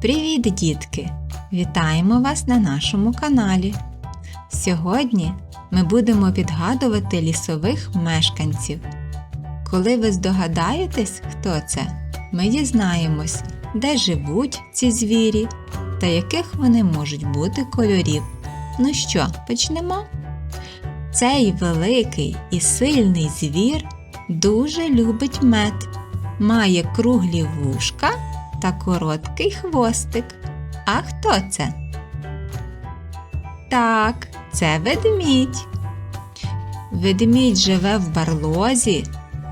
Привіт, дітки! Вітаємо вас на нашому каналі. Сьогодні ми будемо відгадувати лісових мешканців. Коли ви здогадаєтесь, хто це, ми дізнаємось, де живуть ці звірі та яких вони можуть бути кольорів. Ну що, почнемо? Цей великий і сильний звір дуже любить мед, має круглі вушка та короткий хвостик. А хто це? Так, це ведмідь. Ведмідь живе в барлозі.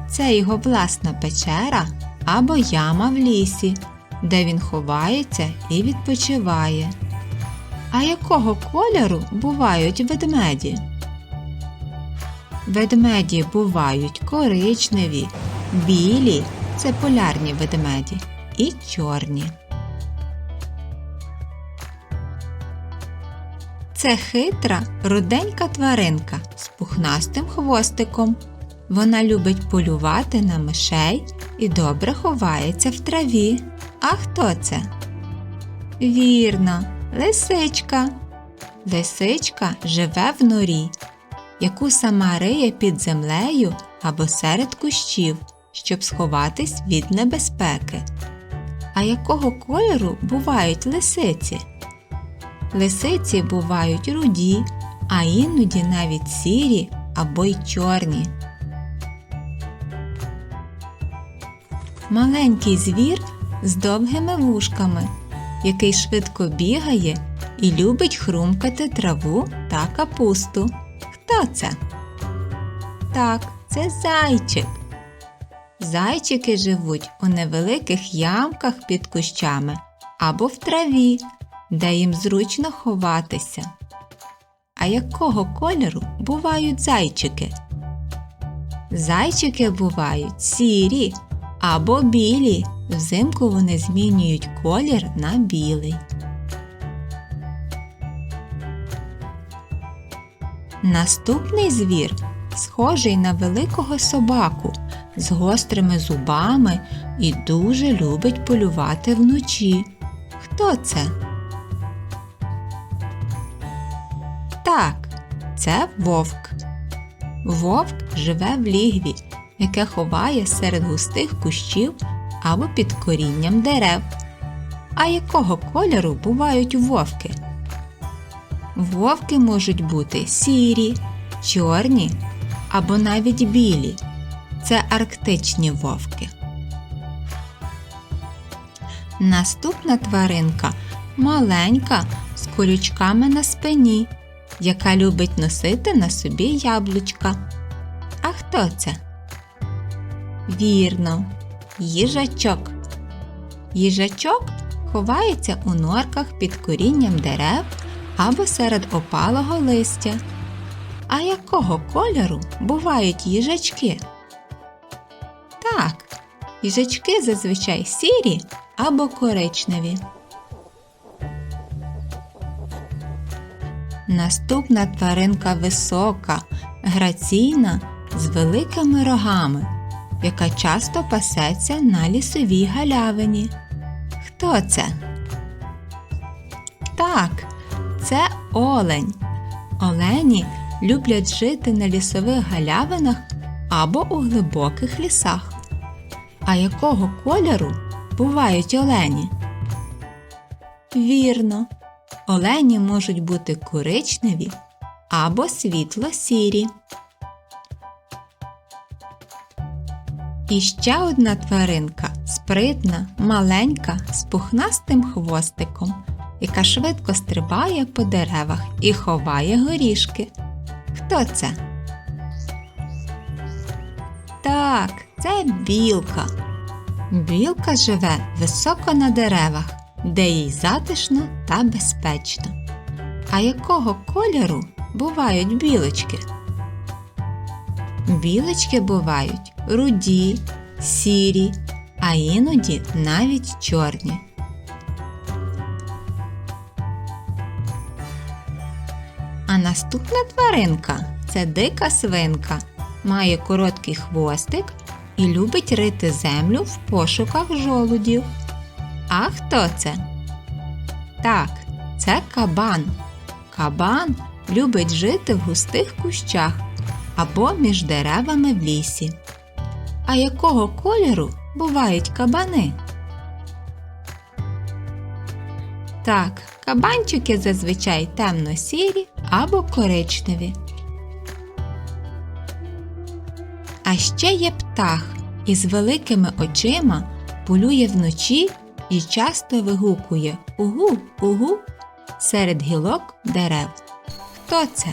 Це його власна печера або яма в лісі, де він ховається і відпочиває. А якого кольору бувають ведмеді? Ведмеді бувають коричневі, білі це полярні ведмеді і чорні. Це хитра, руденька тваринка з пухнастим хвостиком. Вона любить полювати на мишей і добре ховається в траві. А хто це? Вірно, лисичка. Лисичка живе в норі, яку сама риє під землею або серед кущів, щоб сховатись від небезпеки. А якого кольору бувають лисиці? Лисиці бувають руді, а іноді навіть сірі або й чорні. Маленький звір з довгими вушками, який швидко бігає і любить хрумкати траву та капусту. Хто це? Так, це зайчик. Зайчики живуть у невеликих ямках під кущами або в траві, де їм зручно ховатися. А якого кольору бувають зайчики? Зайчики бувають сірі або білі. Взимку вони змінюють колір на білий. Наступний звір схожий на великого собаку з гострими зубами і дуже любить полювати вночі. Хто це? Так, це вовк. Вовк живе в лігві, яке ховає серед густих кущів або під корінням дерев. А якого кольору бувають вовки? Вовки можуть бути сірі, чорні або навіть білі. Це арктичні вовки. Наступна тваринка маленька з колючками на спині, яка любить носити на собі яблучка. А хто це? Вірно, їжачок. Їжачок ховається у норках під корінням дерев або серед опалого листя. А якого кольору бувають їжачки? Їжачки зазвичай сірі або коричневі. Наступна тваринка висока, граційна з великими рогами, яка часто пасеться на лісовій галявині. Хто це? Так, це олень. Олені люблять жити на лісових галявинах або у глибоких лісах. А якого кольору бувають олені? Вірно, олені можуть бути коричневі або світло-сірі. І ще одна тваринка спритна, маленька, з пухнастим хвостиком, яка швидко стрибає по деревах і ховає горішки. Хто це? Так, це білка. Білка живе високо на деревах, де їй затишно та безпечно. А якого кольору бувають білочки? Білочки бувають руді, сірі, а іноді навіть чорні. А наступна тваринка це дика свинка. Має короткий хвостик і любить рити землю в пошуках жолудів. А хто це? Так, це кабан. Кабан любить жити в густих кущах або між деревами в лісі. А якого кольору бувають кабани? Так, кабанчики зазвичай темно-сірі або коричневі. А ще є птах із великими очима, полює вночі і часто вигукує угу, угу серед гілок дерев. Хто це?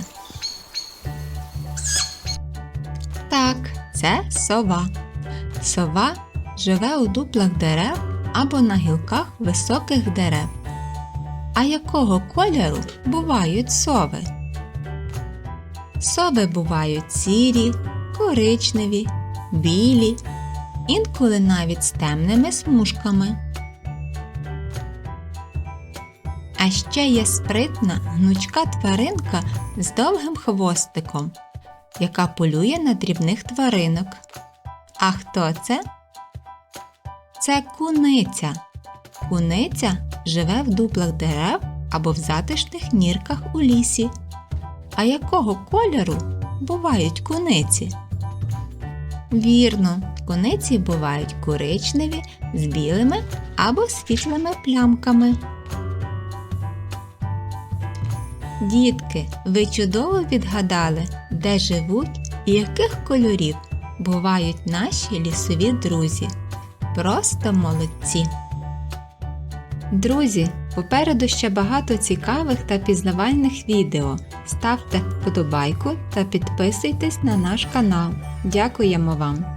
Так, це сова. Сова живе у дуплах дерев або на гілках високих дерев. А якого кольору бувають сови? Сови бувають сірі, коричневі, білі, інколи навіть з темними смужками. А ще є спритна гнучка тваринка з довгим хвостиком, яка полює на дрібних тваринок. А хто це? Це куниця. Куниця живе в дуплах дерев або в затишних нірках у лісі. А якого кольору бувають куниці? Вірно, куниці бувають коричневі з білими або світлими плямками. Дітки, ви чудово відгадали, де живуть і яких кольорів бувають наші лісові друзі. Просто молодці! Друзі, попереду ще багато цікавих та пізнавальних відео. Ставте вподобайку та підписуйтесь на наш канал. Дякуємо вам!